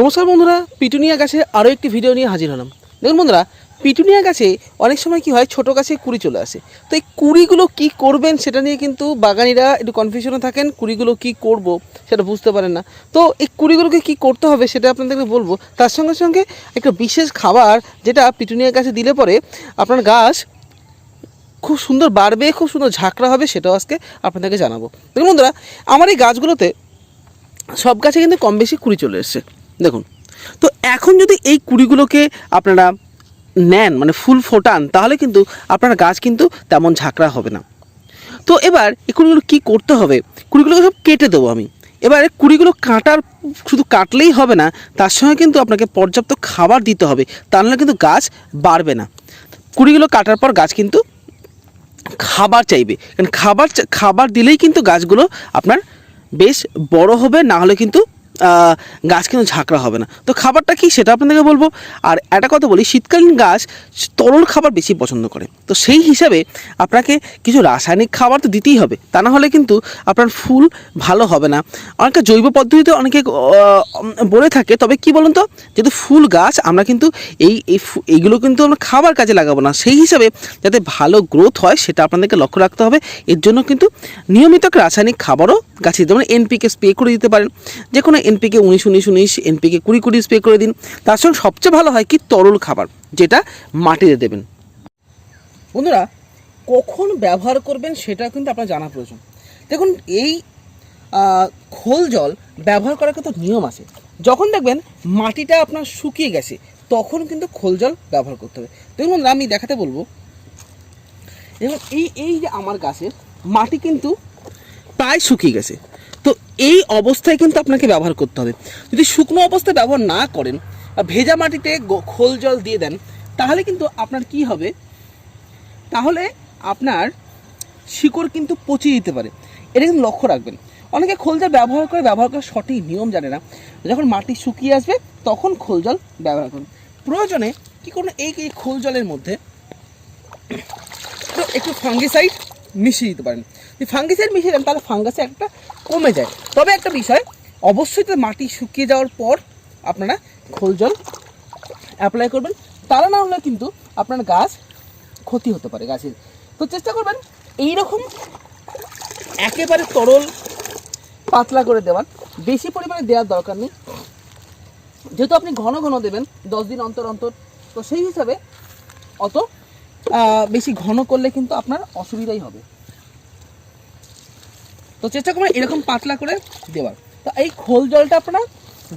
নমস্কার বন্ধুরা, পিটুনিয়া গাছে আরও একটি ভিডিও নিয়ে হাজির হলাম। দেখুন বন্ধুরা, পিটুনিয়া গাছে অনেক সময় কি হয়, ছোট গাছে কুড়ি চলে আসে। তো এই কুড়িগুলো কি করবেন সেটা নিয়ে কিন্তু বাগানিরা একটু কনফিউশনে থাকেন, কুড়িগুলো কি করব সেটা বুঝতে পারেন না। তো এই কুড়িগুলোকে কি করতে হবে সেটা আপনাদেরকে বলব। তার সঙ্গে সঙ্গে একটা বিশেষ খাবার যেটা পিটুনিয়া গাছে দিলে পরে আপনার গাছ খুব সুন্দর বাড়বে, খুব সুন্দর ঝাঁকড়া হবে সেটাও আজকে আপনাদেরকে জানাব। দেখুন বন্ধুরা, আমার এই গাছগুলোতে সব গাছে কিন্তু কম বেশি কুড়ি চলে এসছে। দেখুন, তো এখন যদি এই কুড়িগুলোকে আপনারা নেন মানে ফুল ফোটান, তাহলে কিন্তু আপনার গাছ কিন্তু তেমন ঝাঁকড়া হবে না। তো এবার এই কুড়িগুলো কী করতে হবে? কুড়িগুলোকে সব কেটে দেবো আমি। এবার কুড়িগুলো কাটার, শুধু কাটলেই হবে না, তার সঙ্গে কিন্তু আপনাকে পর্যাপ্ত খাবার দিতে হবে, তা নাহলে কিন্তু গাছ বাড়বে না। কুড়িগুলো কাটার পর গাছ কিন্তু খাবার চাইবে। কারণ খাবার খাবার দিলেই কিন্তু গাছগুলো আপনার বেশ বড় হবে, না হলে কিন্তু গাছ কিন্তু ঝাঁকড়া হবে না। তো খাবারটা কি সেটা আপনাদেরকে বলব? আর একটা কথা বলি, শীতকালীন গাছ তরল খাবার বেশি পছন্দ করে। তো সেই হিসাবে আপনাকে কিছু রাসায়নিক খাবার তো দিতেই হবে, তা না হলে কিন্তু আপনার ফুল ভালো হবে না। অনেকে জৈব পদ্ধতিতে অনেকে বলে থাকে, তবে কি বলুন তো? যেহেতু ফুল গাছ, আমরা কিন্তু এই এইগুলো কিন্তু আমরা খাবার কাজে লাগাবো না। সেই হিসাবে যাতে ভালো গ্রোথ হয়, সেটা আপনাদেরকে লক্ষ্য রাখতে হবে। এর জন্য কিন্তু নিয়মিত রাসায়নিক খাবারও গাছে দিতে যেমন এনপিকে স্প্রে করে দিতে পারেন। যে কোনো এনপিকে উনিশ উনিশ উনিশ, এনপিকে কুড়ি কুড়ি স্প্রে করে দিন। তার সঙ্গে সবচেয়ে ভালো হয় কি? তরল খাবার, যেটা মাটিতে দেবেন। বন্ধুরা, কখন ব্যবহার করবেন সেটা কিন্তু আপনার জানা প্রয়োজন। দেখুন, এই খোল জল ব্যবহার করার কিন্তু নিয়ম আছে। যখন দেখবেন মাটিটা আপনার শুকিয়ে গেছে, তখন কিন্তু খোল জল ব্যবহার করতে হবে। দেখুন আমি দেখাতে বলব। এই এই যে আমার গাছের মাটি কিন্তু প্রায় শুকিয়ে গেছে। তো এই অবস্থায় কিন্তু আপনাকে ব্যবহার করতে হবে। যদি শুকনো অবস্থায় ব্যবহার না করেন বা ভেজা মাটিতে খোল জল দিয়ে দেন, তাহলে কিন্তু আপনার কি হবে? তাহলে আপনার শিকড় কিন্তু পচিয়ে দিতে পারে। এটা কিন্তু লক্ষ্য রাখবেন। অনেকে খোল জল ব্যবহার করে, ব্যবহার করার সঠিক নিয়ম জানে না। যখন মাটি শুকিয়ে আসবে, তখন খোল জল ব্যবহার করুন। প্রয়োজনে কি করুন, এই খোল জলের মধ্যে একটু ফাঙ্গিসাইড মিশিয়ে দিতে পারেন। যদি ফাঙ্গিসাইড মিশিয়ে দেন, তাহলে ফাঙ্গাসে একটা কমে যায়। তবে একটা বিষয়, অবশ্যই তো মাটি শুকিয়ে যাওয়ার পর আপনারা খোল জল অ্যাপ্লাই করবেন। তারা না হলে কিন্তু আপনার গাছ ক্ষতি হতে পারে গাছের। তো চেষ্টা করবেন এই রকম একেবারে তরল, পাতলা করে দেওয়ার। বেশি পরিমাণে দেওয়ার দরকার নেই। যেহেতু আপনি ঘন ঘন দেবেন, দশ দিন অন্তর অন্তর, তো সেই হিসাবে অত বেশি ঘন করলে কিন্তু আপনার অসুবিধাই হবে। তো চেষ্টা করবেন এরকম পাতলা করে দেওয়ার। তো এই খোল জলটা আপনারা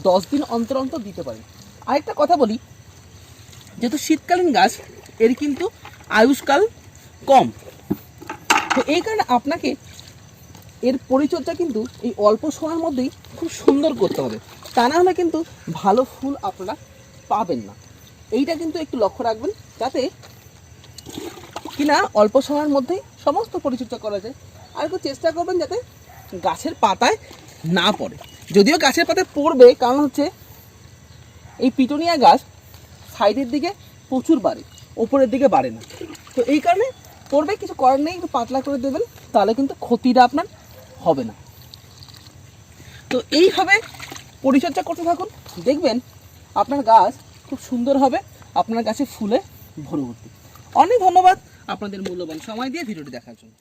দশ দিন অন্তর অন্তর দিতে পারেন। আরেকটা কথা বলি, যেহেতু শীতকালীন গাছ, এর কিন্তু আয়ুষ্কাল কম। তো এই কারণে আপনাকে এর পরিচর্যা কিন্তু এই অল্প সময়ের মধ্যেই খুব সুন্দর করতে হবে। তা না হলে কিন্তু ভালো ফুল আপনারা পাবেন না। এইটা কিন্তু একটু লক্ষ্য রাখবেন, যাতে কিনা অল্প সময়ের মধ্যেই সমস্ত পরিচর্যা করা যায়। আর একটু চেষ্টা করবেন যাতে গাছের পাতায় না পড়ে। যদিও গাছের পাতায় পড়বে, কারণ হচ্ছে এই পিটোনিয়া গাছ সাইডের দিকে প্রচুর বাড়ে, ওপরের দিকে বাড়ে না। তো এই কারণে পড়বে, কিছু করার নেই, একটু পাতলা করে দেবেন, তাহলে কিন্তু ক্ষতিটা আপনার হবে না। তো এইভাবে পরিচর্যা করতে থাকুন, দেখবেন আপনার গাছ খুব সুন্দর হবে, আপনার গাছে ফুলে ভরে উঠবে অনেক ধন্যবাদ আপনাদের মূল্যবান সময় দিয়ে ভিডিওটি দেখার জন্য।